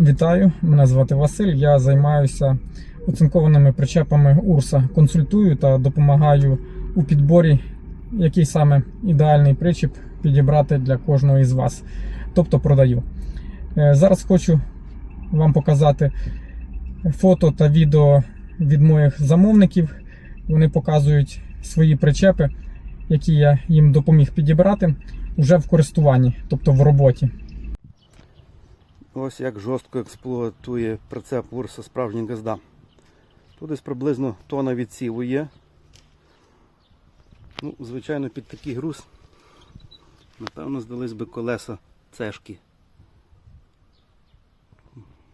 Вітаю, мене звати Василь. Я займаюся оцинкованими причепами Урса. Консультую та допомагаю у підборі, який саме ідеальний причіп підібрати для кожного із вас. Тобто продаю. Е, Зараз хочу вам показати фото та відео від моїх замовників. Вони показують свої причепи, які я їм допоміг підібрати вже в користуванні, тобто в роботі. Ось як жорстко експлуатує прицеп Урса справжній газда. Тут десь приблизно тона відсіву є. Ну, звичайно, під такий груз, напевно, здались би колеса цешки.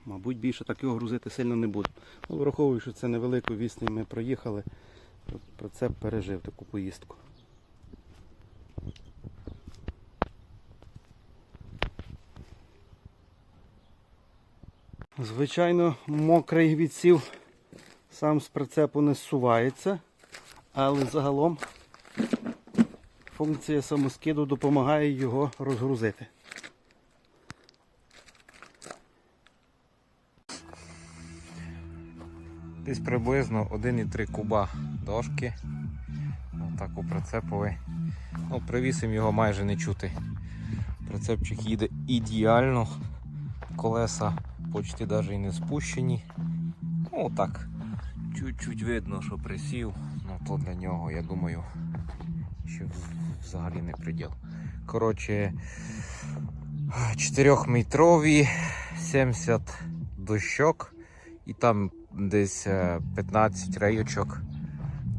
Мабуть, більше так його грузити сильно не буде. Ну, враховуючи, що це невелику відстань ми проїхали, прицеп пережив таку поїздку. Звичайно, мокрий відсів сам з прицепу не зсувається, але загалом функція самоскиду допомагає його розгрузити. Десь приблизно 1,3 куба дошки. Отак у прицеповий. Ну, привісим його майже не чути. Прицепчик їде ідеально. Колеса почти навіть і не спущені. Ну так. Чуть-чуть видно, що присів. Ну то для нього, я думаю, що взагалі не приділ. Коротше, 4-метрові, 70 дощок. І там десь е, 15 рейочок.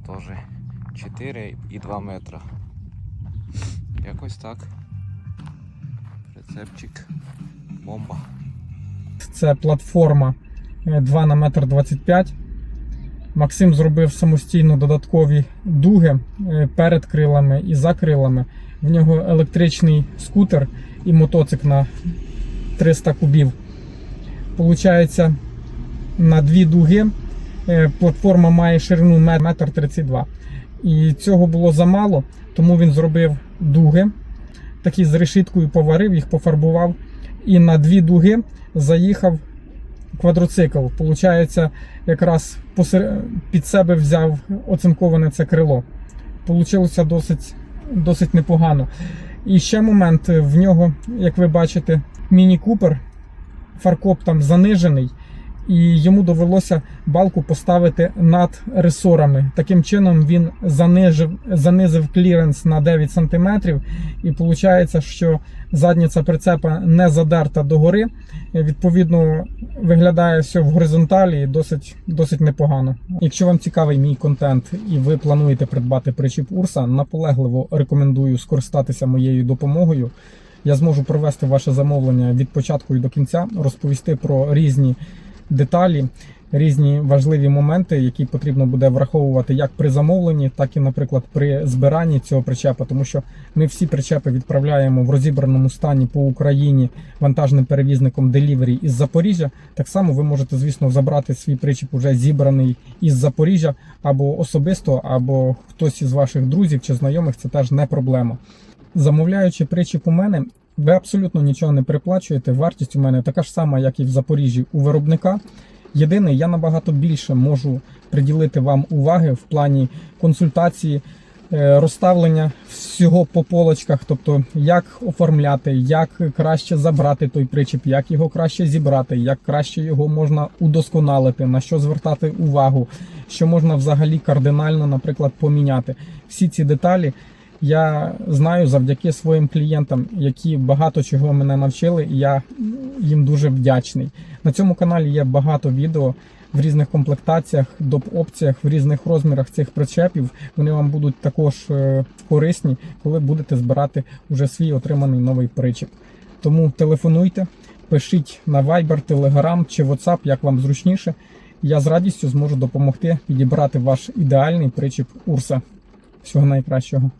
Теж 4 і 2 метра. Якось так. Рецепчик. Бомба. Це платформа е, 2 на 1,25 м. Максим зробив самостійно додаткові дуги е, перед крилами і за крилами. В нього електричний скутер і мотоцикл на 300 кубів. Получається, на дві дуги е, платформа має ширину 1,32 м. І цього було замало, тому він зробив дуги. Такі з решіткою поварив, їх пофарбував. І на дві дуги заїхав квадроцикл. Получається, якраз під себе взяв оцинковане це крило. Получилося досить, досить непогано. І ще момент в нього, як ви бачите, міні-купер, фаркоп там занижений, і йому довелося балку поставити над ресорами. Таким чином він занижив, занизив кліренс на 9 см, і виходить, що задниця прицепа не задерта догори. Відповідно, виглядає все в горизонталі і досить, досить непогано. Якщо вам цікавий мій контент і ви плануєте придбати причіп Урса, наполегливо рекомендую скористатися моєю допомогою. Я зможу провести ваше замовлення від початку і до кінця, розповісти про різні деталі, різні важливі моменти, які потрібно буде враховувати як при замовленні, так і, наприклад, при збиранні цього причепа, тому що ми всі причепи відправляємо в розібраному стані по Україні вантажним перевізником Delivery із Запоріжжя. Так само ви можете, звісно, забрати свій причіп уже зібраний із Запоріжжя або особисто, або хтось із ваших друзів чи знайомих. Це теж не проблема. Замовляючи причіп у мене, ви абсолютно нічого не переплачуєте. Вартість у мене така ж сама, як і в Запоріжжі у виробника. Єдине, я набагато більше можу приділити вам уваги в плані консультації, е, розставлення всього по полочках, тобто як оформляти, як краще забрати той причіп, як його краще зібрати, як краще його можна удосконалити, на що звертати увагу, що можна взагалі кардинально, наприклад, поміняти. Всі ці деталі я знаю завдяки своїм клієнтам, які багато чого мене навчили, і я їм дуже вдячний. На цьому каналі є багато відео в різних комплектаціях, доп-опціях, в різних розмірах цих причепів. Вони вам будуть також е, корисні, коли будете збирати уже свій отриманий новий причеп. Тому телефонуйте, пишіть на Viber, Telegram чи WhatsApp, як вам зручніше. Я з радістю зможу допомогти підібрати ваш ідеальний причіп Урса. Всього найкращого.